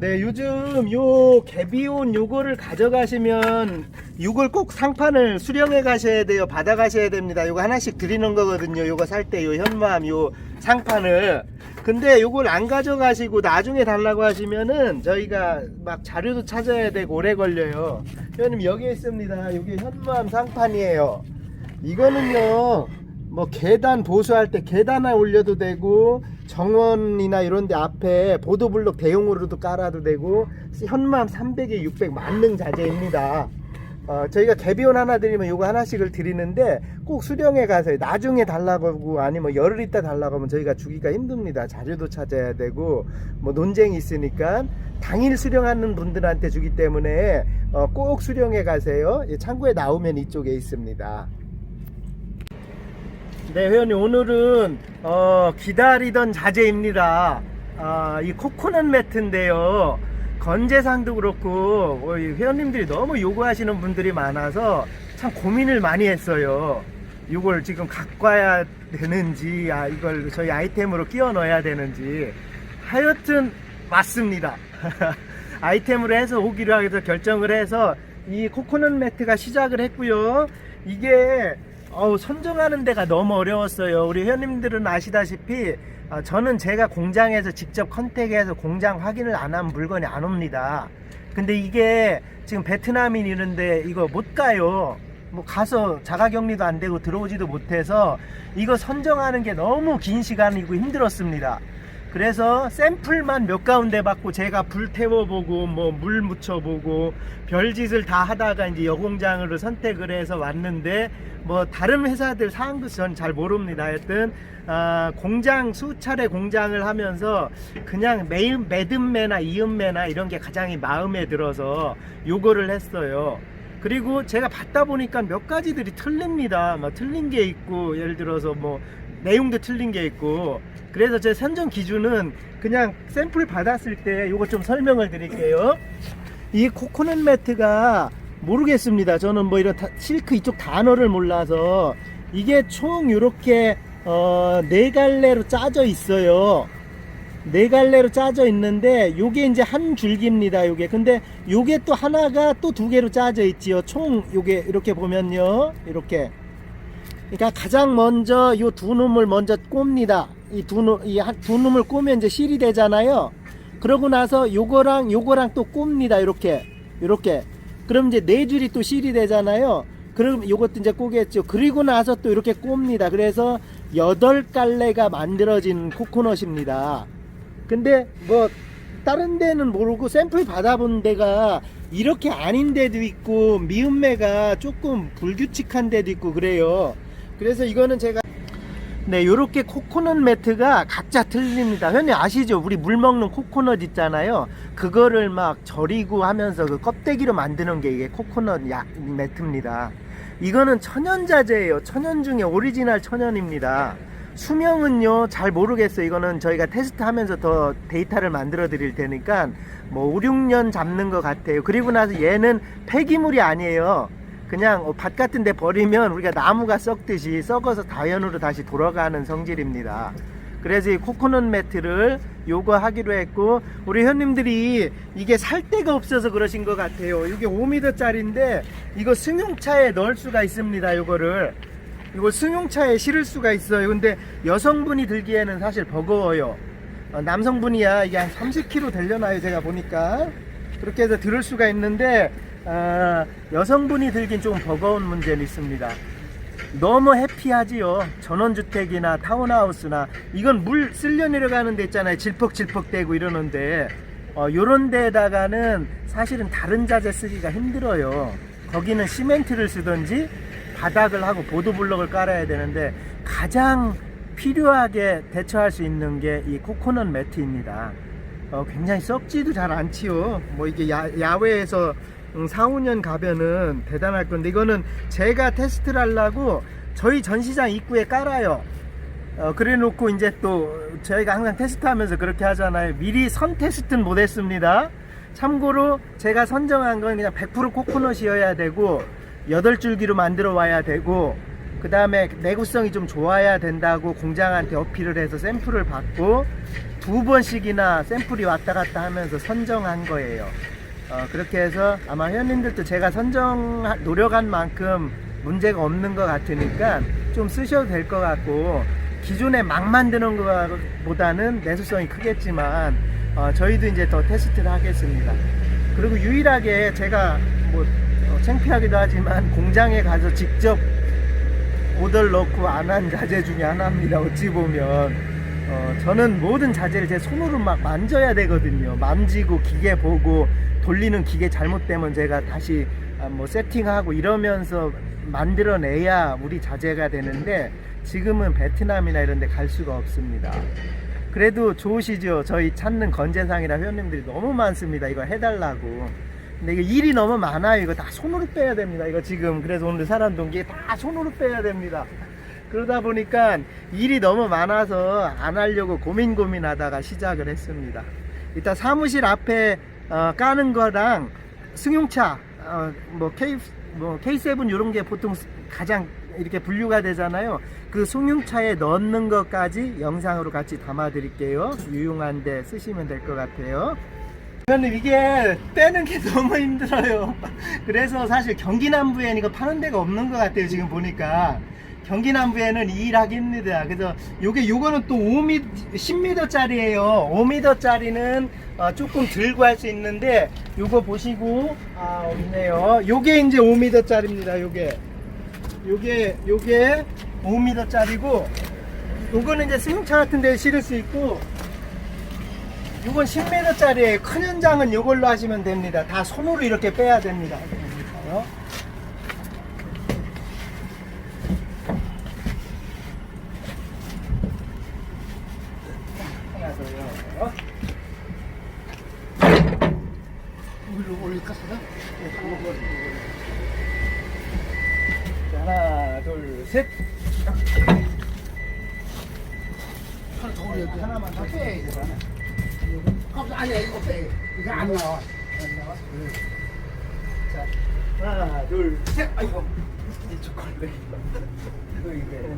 네, 요즘 요 개비온 요거를 가져가시면 요걸 꼭 상판을 수령해 가셔야 돼요. 받아 가셔야 됩니다. 요거 하나씩 드리는 거거든요. 요거 살 때 요 현무암 요 상판을. 근데 요걸 안 가져가시고 나중에 달라고 하시면은 저희가 막 자료도 찾아야 되고 오래 걸려요. 회원님 여기 있습니다. 요게 현무암 상판이에요. 이거는요. 뭐 계단 보수할 때 계단에 올려도 되고 정원이나 이런 데 앞에 보도블록 대용으로도 깔아도 되고 현무암 300에 600 만능 자재입니다. 어, 저희가 개비온 하나 드리면 요거 하나씩을 드리는데 꼭 수령해 가세요. 나중에 달라고 하고 아니면 열흘 있다 달라고 하면 저희가 주기가 힘듭니다. 자료도 찾아야 되고 뭐 논쟁이 있으니까 당일 수령하는 분들한테 주기 때문에 어, 꼭 수령해 가세요. 예, 창고에 나오면 이쪽에 있습니다. 네, 회원님 오늘은 어, 기다리던 자재입니다. 아, 이 코코넛 매트인데요. 건재상도 그렇고 어, 이 회원님들이 너무 요구하시는 분들이 많아서 참 고민을 많이 했어요. 이걸 지금 갖고 와야 되는지, 아, 이걸 저희 아이템으로 끼워 넣어야 되는지. 하여튼 맞습니다. 아이템으로 해서 오기로 해서 결정을 해서 이 코코넛 매트가 시작을 했고요. 이게 어우, 선정하는 데가 너무 어려웠어요. 우리 회원님들은 아시다시피 어, 저는 제가 공장에서 직접 컨택해서 공장 확인을 안 하면 물건이 안 옵니다. 근데 이게 지금 베트남인 이런데 이거 못 가요. 뭐 가서 자가격리도 안 되고 들어오지도 못해서 이거 선정하는 게 너무 긴 시간이고 힘들었습니다. 그래서 샘플만 몇 가운데 받고 제가 불 태워보고 뭐 물 묻혀보고 별짓을 다 하다가 이제 여공장으로 선택을 해서 왔는데 뭐 다른 회사들 사항도 전 잘 모릅니다. 하여튼 아, 공장 수차례 공장을 하면서 그냥 매일 매듭매나 이음매나 이런 게 가장 마음에 들어서 요거를 했어요. 그리고 제가 받다 보니까 몇 가지들이 틀립니다. 막 틀린 게 있고 예를 들어서 뭐 내용도 틀린 게 있고 그래서 제 선정 기준은 그냥 샘플 받았을 때 요거 좀 설명을 드릴게요. 이 코코넛 매트가 모르겠습니다. 저는 뭐 이런 다- 실크 이쪽 단어를 몰라서 이게 총 이렇게 어, 네 갈래로 짜져 있어요. 네 갈래로 짜져 있는데 요게 이제 한 줄기입니다. 요게 근데 요게 또 하나가 또 두 개로 짜져 있지요. 총 요게 이렇게 보면요. 이렇게 그러니까 가장 먼저 요두 놈을 먼저 꼽니다. 이 두 놈, 이두 놈을 꼬면 이제 실이 되잖아요. 그러고 나서 요거랑 요거랑 또 꼽니다. 이렇게, 이렇게. 그럼 이제 네 줄이 또 실이 되잖아요. 그럼 요것도 이제 꼬겠죠. 그리고 나서 또 이렇게 꼽니다. 그래서 여덟 갈래가 만들어진 코코넛입니다. 근데 뭐 다른 데는 모르고 샘플 받아본 데가 이렇게 아닌 데도 있고 미음매가 조금 불규칙한 데도 있고 그래요. 그래서 이거는 제가 네, 요렇게 코코넛 매트가 각자 틀립니다. 현님 아시죠? 우리 물 먹는 코코넛 있잖아요. 그거를 막 절이고 하면서 그 껍데기로 만드는 게 이게 코코넛 야, 매트입니다. 이거는 천연 자재예요. 천연 중에 오리지널 천연입니다. 수명은요 잘 모르겠어요. 이거는 저희가 테스트 하면서 더 데이터를 만들어 드릴 테니까 뭐 5, 6년 잡는 것 같아요. 그리고 나서 얘는 폐기물이 아니에요. 그냥 어, 밭 같은 데 버리면 우리가 나무가 썩듯이 썩어서 다연으로 다시 돌아가는 성질입니다. 그래서 이 코코넛 매트를 요거 하기로 했고 우리 현님들이 이게 살 데가 없어서 그러신 것 같아요. 이게 5m짜리인데 이거 승용차에 넣을 수가 있습니다. 요거를 이거 승용차에 실을 수가 있어요. 근데 여성분이 들기에는 사실 버거워요. 어, 남성분이야 이게 한 30kg 되려나요? 제가 보니까 그렇게 해서 들을 수가 있는데 아, 여성분이 들긴 좀 버거운 문제는 있습니다. 너무 해피하지요. 전원주택이나 타운하우스나 이건 물 쓸려 내려가는 데 있잖아요. 질퍽질퍽 대고 이러는데 어, 요런 데다가는 사실은 다른 자재 쓰기가 힘들어요. 거기는 시멘트를 쓰든지 바닥을 하고 보도블럭을 깔아야 되는데 가장 필요하게 대처할 수 있는 게 이 코코넛 매트입니다. 어, 굉장히 썩지도 잘 않지요. 뭐 이게 야, 야외에서 음, 4, 5년 가면은 대단할 건데 이거는 제가 테스트를 하려고 저희 전시장 입구에 깔아요. 어, 그래 놓고 이제 또 저희가 항상 테스트하면서 그렇게 하잖아요. 미리 선 테스트는 못 했습니다. 참고로 제가 선정한 건 그냥 100% 코코넛이어야 되고 8줄기로 만들어 와야 되고 그 다음에 내구성이 좀 좋아야 된다고 공장한테 어필을 해서 샘플을 받고 두 번씩이나 샘플이 왔다 갔다 하면서 선정한 거예요. 어, 그렇게 해서 아마 회원님들도 제가 선정 노력한 만큼 문제가 없는 것 같으니까 좀 쓰셔도 될 것 같고 기존에 막 만드는 것보다는 내수성이 크겠지만 어, 저희도 이제 더 테스트를 하겠습니다. 그리고 유일하게 제가 뭐 어, 창피하기도 하지만 공장에 가서 직접 오더를 넣고 안 한 자재 중에 하나입니다. 어찌 보면 어, 저는 모든 자재를 제 손으로 막 만져야 되거든요. 만지고 기계 보고 돌리는 기계 잘못되면 제가 다시 아, 뭐 세팅하고 이러면서 만들어내야 우리 자재가 되는데 지금은 베트남이나 이런 데 갈 수가 없습니다. 그래도 좋으시죠? 저희 찾는 건재상이라 회원님들이 너무 많습니다. 이거 해달라고. 근데 이게 일이 너무 많아요. 이거 다 손으로 빼야 됩니다. 이거 지금 그래서 오늘 사람 동기 다 손으로 빼야 됩니다. 그러다 보니까 일이 너무 많아서 안 하려고 고민 고민하다가 시작을 했습니다. 일단 사무실 앞에 어, 까는 거랑 승용차 어, 뭐 K 뭐 K7 이런 게 보통 가장 이렇게 분류가 되잖아요. 그 승용차에 넣는 것까지 영상으로 같이 담아 드릴게요. 유용한데 쓰시면 될 것 같아요. 회원님 이게 빼는 게 너무 힘들어요. 그래서 사실 경기 남부에는 이거 파는 데가 없는 것 같아요. 지금 보니까 경기 남부에는 이 일하기 힘들다. 그래서 요게 요거는 또 5m 10m짜리예요. 5m짜리는 어, 조금 들고 할 수 있는데 요거 보시고 아 없네요. 요게 이제 5m짜리입니다. 요게 요게 요게 5m짜리고 요거는 이제 승용차 같은 데 실을 수 있고 이건 10m짜리예요. 큰 현장은 이걸로 하시면 됩니다. 다 손으로 이렇게 빼야 됩니다. 하나. 위로 올릴까? 네, 자, 하나, 둘, 셋. 하나 더 올려야 돼. 하나만 더 빼. 이제 하나. 깜짝 아니야 이거 빼. 이거 안 나와. 안 나와? 자, 하나, 둘, 셋. 아이고, 이쪽 걸려. 이거 이게.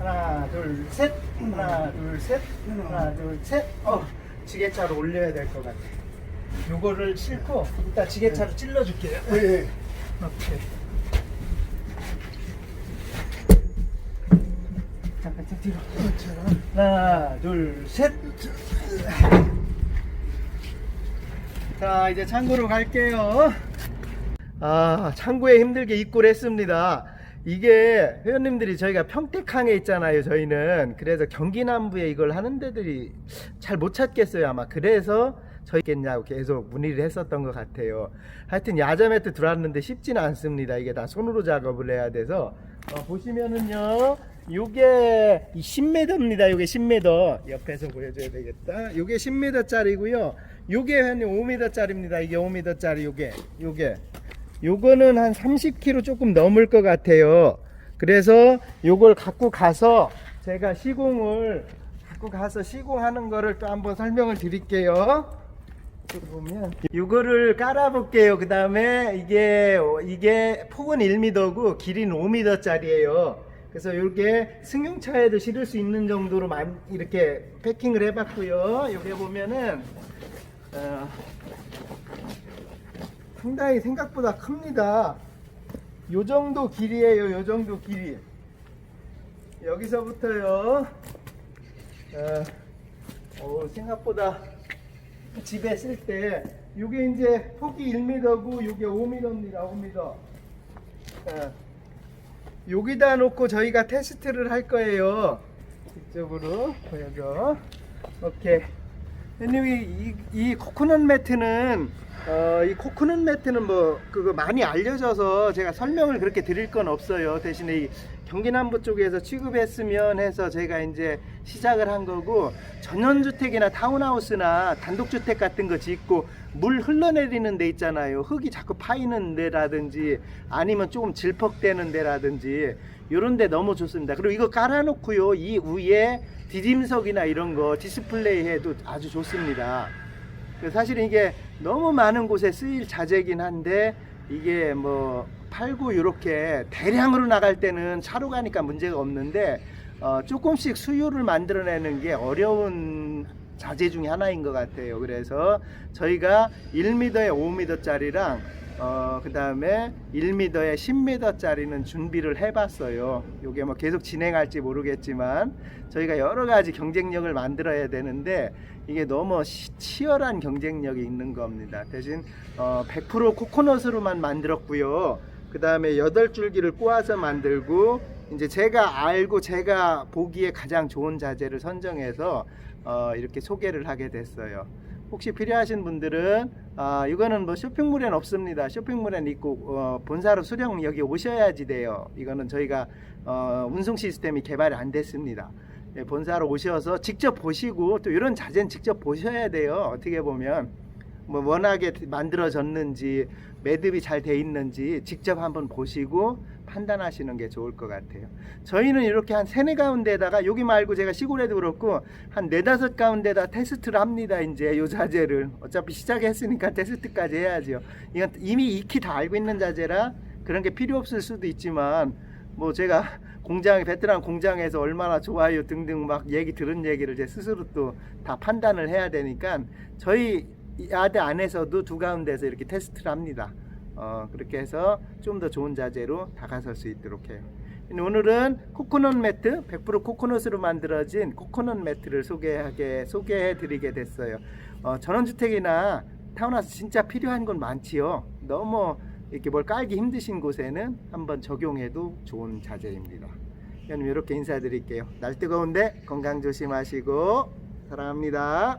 하나, 둘, 셋. 하나, 둘, 셋. 하나, 둘, 셋. 어, 지게차로 올려야 될 것 같아. 요거를 싣고 이따 지게차로 찔러줄게요. 예, 예. 오케이. 잠깐 좀 뒤로. 하나, 둘, 셋. 자, 이제 창고로 갈게요. 아, 창고에 힘들게 입고를 했습니다. 이게 회원님들이 저희가 평택항에 있잖아요. 저희는 그래서 경기 남부에 이걸 하는 데들이 잘 못 찾겠어요. 아마 그래서 저희겠냐고 계속 문의를 했었던 것 같아요. 하여튼 야자 매트 들어왔는데 쉽지는 않습니다. 이게 다 손으로 작업을 해야 돼서 어, 보시면은요. 요게 10m입니다. 요게 10m. 옆에서 보여줘야 되겠다. 요게 10m짜리고요. 요게 회원님 5m짜리입니다. 이게 5m짜리 요게 요게 요거는 한 30kg 조금 넘을 것 같아요. 그래서 요걸 갖고 가서 제가 시공을 갖고 가서 시공하는 거를 또 한번 설명을 드릴게요. 보면 요거를 깔아 볼게요. 그 다음에 이게 이게 폭은 1m고 길이는 5m짜리예요. 그래서 이렇게 승용차에도 실을 수 있는 정도로 만- 이렇게 패킹을 해봤고요. 여기 보면은 어, 상당히 생각보다 큽니다. 요 정도 길이에요. 요 정도 길이. 여기서부터요. 어, 어, 생각보다 집에 쓸때 요게 이제 폭이 1m고 요게 5m입니다. 5m. 어, 여기다 놓고 저희가 테스트를 할 거예요. 이쪽으로 보여줘. 오케이. 형님이 이, 이 코코넛 매트는 어, 이 코코넛 매트는 뭐 그거 많이 알려져서 제가 설명을 그렇게 드릴 건 없어요. 대신에 이 경기 남부 쪽에서 취급했으면 해서 제가 이제 시작을 한 거고 전원주택이나 타운하우스나 단독주택 같은 거 짓고 물 흘러내리는 데 있잖아요. 흙이 자꾸 파이는 데라든지 아니면 조금 질퍽대는 데라든지 이런 데 너무 좋습니다. 그리고 이거 깔아놓고요. 이 위에 디딤석이나 이런 거 디스플레이 해도 아주 좋습니다. 그 사실은 이게 너무 많은 곳에 쓰일 자재긴 한데 이게 뭐 팔고 이렇게 대량으로 나갈 때는 차로 가니까 문제가 없는데 어, 조금씩 수요를 만들어내는 게 어려운 자재 중에 하나인 것 같아요. 그래서 저희가 1m에 5m짜리랑 어, 그 다음에 1m에 10m짜리는 준비를 해봤어요. 이게 뭐 계속 진행할지 모르겠지만 저희가 여러 가지 경쟁력을 만들어야 되는데 이게 너무 시- 치열한 경쟁력이 있는 겁니다. 대신 어, 100% 코코넛으로만 만들었고요. 그 다음에 8줄기를 꼬아서 만들고 이제 제가 알고 제가 보기에 가장 좋은 자재를 선정해서 어, 이렇게 소개를 하게 됐어요. 혹시 필요하신 분들은 아, 이거는 뭐 쇼핑몰엔 없습니다. 쇼핑몰엔 있고 어, 본사로 수령 여기 오셔야지 돼요. 이거는 저희가 어, 운송 시스템이 개발이 안 됐습니다. 예, 본사로 오셔서 직접 보시고 또 이런 자재는 직접 보셔야 돼요. 어떻게 보면 뭐 워낙에 만들어졌는지 매듭이 잘 돼 있는지 직접 한번 보시고 판단하시는 게 좋을 것 같아요. 저희는 이렇게 한 세네 가운데다가 여기 말고 제가 시골에도 그렇고 한 네다섯 가운데다 테스트를 합니다. 이제 요 자재를 어차피 시작했으니까 테스트까지 해야죠. 이건 이미 익히 다 알고 있는 자재라 그런 게 필요 없을 수도 있지만 뭐 제가 공장 베트남 공장에서 얼마나 좋아요 등등 막 얘기 들은 얘기를 제 스스로 또 다 판단을 해야 되니까 저희 야드 안에서도 두 가운데서 이렇게 테스트를 합니다. 어, 그렇게 해서 좀 더 좋은 자재로 다가설 수 있도록 해요. 오늘은 코코넛 매트, 100% 코코넛으로 만들어진 코코넛 매트를 소개하게 소개해 드리게 됐어요. 어, 전원주택이나 타운하우스 진짜 필요한 건 많지요. 너무 이렇게 뭘 깔기 힘드신 곳에는 한번 적용해도 좋은 자재입니다. 그럼 이렇게 인사드릴게요. 날 뜨거운데 건강 조심하시고 사랑합니다.